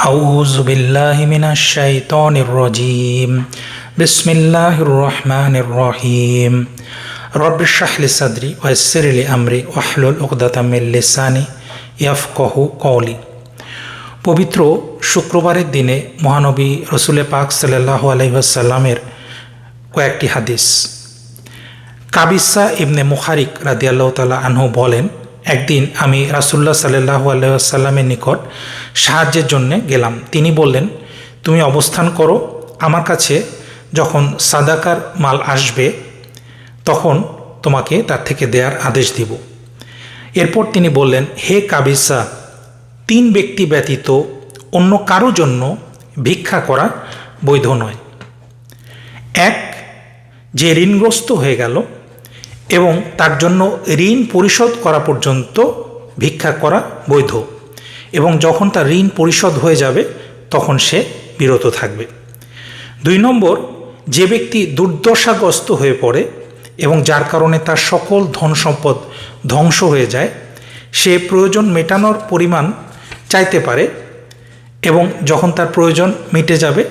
أعوذ بالله من الشيطان الرجيم بسم الله الرحمن الرحيم رب اشرح لي صدري ويسر لي أمري واحلل عقدة من لساني يفقه قولي পবিত্র শুক্রবারের দিনে মহানবী রসুলে পাক সাল্লাহ আলহিহাসাল্লামের কয়েকটি হাদিস কাবিসা ইবনে মুখারিক রাদিয়াল্লাহ তালা আনহু বলেন একদিন আমি রাসুল্লাহ সাল্লাহ আলহামের নিকট সাহায্যের জন্যে গেলাম। তিনি বললেন, তুমি অবস্থান করো, আমার কাছে যখন সাদাকার মাল আসবে, তখন তোমাকে তার থেকে দেওয়ার আদেশ দিব। এরপর তিনি বললেন, হে কাবিসা, তিন ব্যক্তি ব্যতীত অন্য কারও জন্য ভিক্ষা করা বৈধ নয়। এক, যে ঋণগ্রস্ত হয়ে গেল এবং তার জন্য ঋণ পরিশোধ করা পর্যন্ত ভিক্ষা করা বৈধ। এবং যখন তার ঋণ পরিশোধ হয়ে যাবে, তখন সে বিরত থাকবে। দুই নম্বর, যে ব্যক্তি দুর্দশাগ্রস্ত হয়ে পড়ে এবং যার কারণে তার সকল ধন সম্পদ ধ্বংস হয়ে যায়, সে প্রয়োজন মেটানোর পরিমাণ চাইতে পারে এবং যখন তার প্রয়োজন মিটে যাবে,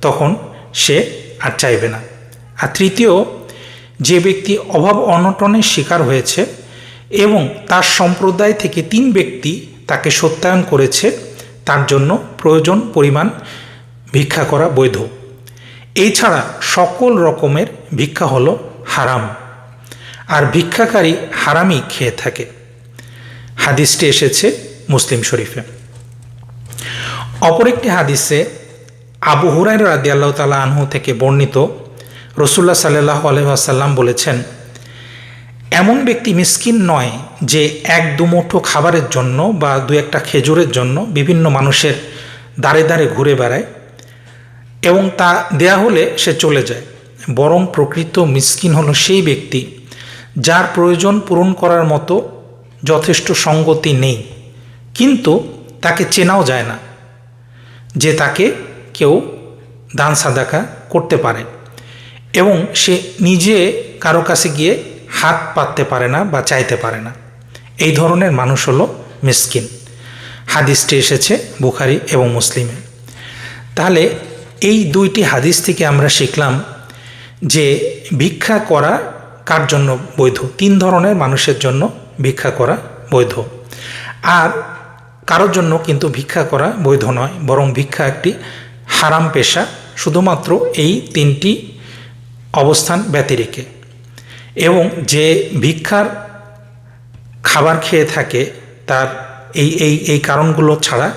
তখন সে আর চাইবে না। আর তৃতীয় যে ব্যক্তি অভাব অনটনের শিকার হয়েছে এবং তার সম্প্রদায় থেকে তিন ব্যক্তি তাকে সত্যায়ন করেছে, তার জন্য প্রয়োজন পরিমাণ ভিক্ষা করা বৈধ। এছাড়া সকল রকমের ভিক্ষা হলো হারাম। আর ভিক্ষাকারী হারামই খেয়ে থাকে। হাদিসটি এসেছে মুসলিম শরীফে। অপর একটি হাদিসে আবু হুরাই রাদি আল্লাহ তালা আনহু থেকে বর্ণিত রসুল্লাহ সাল্লাহ আলহাসাল্লাম বলেছেন, এমন ব্যক্তি মিসকিন নয় যে এক দুমুঠো খাবারের জন্য বা দু একটা খেজুরের জন্য বিভিন্ন মানুষের দাঁড়ে দাঁড়ে ঘুরে বেড়ায় এবং তা দেয়া হলে সে চলে যায়। বরং প্রকৃত মিসকিন হলো সেই ব্যক্তি যার প্রয়োজন পূরণ করার মতো যথেষ্ট সঙ্গতি নেই। কিন্তু তাকে চেনাও যায় না যে তাকে কেউ দান সাদাকা করতে পারে। এবং সে নিজে কারও কাছে গিয়ে হাত পাততে পারে না বা চাইতে পারে না। এই ধরনের মানুষ হলো মিসকিন। হাদিসটি এসেছে বুখারি এবং মুসলিমে। তাহলে এই দুইটি হাদিস থেকে আমরা শিখলাম যে ভিক্ষা করা কার জন্য বৈধ? তিন ধরনের মানুষের জন্য ভিক্ষা করা বৈধ। আর কারোর জন্য কিন্তু ভিক্ষা করা বৈধ নয়, বরং ভিক্ষা একটি হারাম পেশা। শুধুমাত্র এই তিনটি অবস্থান ব্যতিরেকে এবং যে ভিক্ষার খাবার খেয়ে থাকে তার এই এই এই কারণগুলো ছাড়া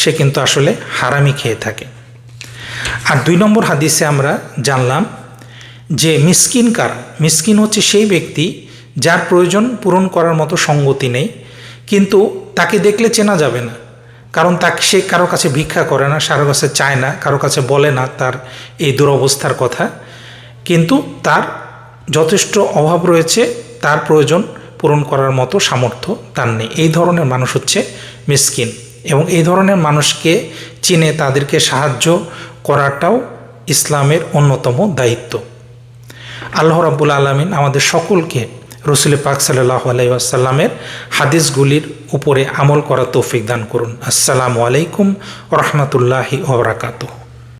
সে কিন্তু আসলে হারামি খেয়ে থাকে। আর দুই নম্বর হাদিসে আমরা জানলাম যে মিসকিন কার? মিসকিন হচ্ছে সেই ব্যক্তি যার প্রয়োজন পূরণ করার মতো সঙ্গতি নেই, কিন্তু তাকে দেখলে চেনা যাবে না, কারণ তাকে সে কারও কাছে ভিক্ষা করে না, কারও কাছে চায় না, কারও কাছে বলে না তার এই দুরবস্থার কথা। কিন্তু তার যথেষ্ট অভাব রয়েছে, তার প্রয়োজন পূরণ করার মতো সামর্থ্য তার নেই। এই ধরনের মানুষ হচ্ছে মিসকিন এবং এই ধরনের মানুষকে চিনে তাদেরকে সাহায্য করাটাও ইসলামের অন্যতম দায়িত্ব। আল্লাহ রাবুল আলমিন আমাদের সকলকে রসুল পাক সাল্লাহ আলাইসাল্লামের হাদিসগুলির উপরে আমল করা তৌফিক দান করুন। আসসালামু আলাইকুম রহমতুল্লাহি ওবরাকাতু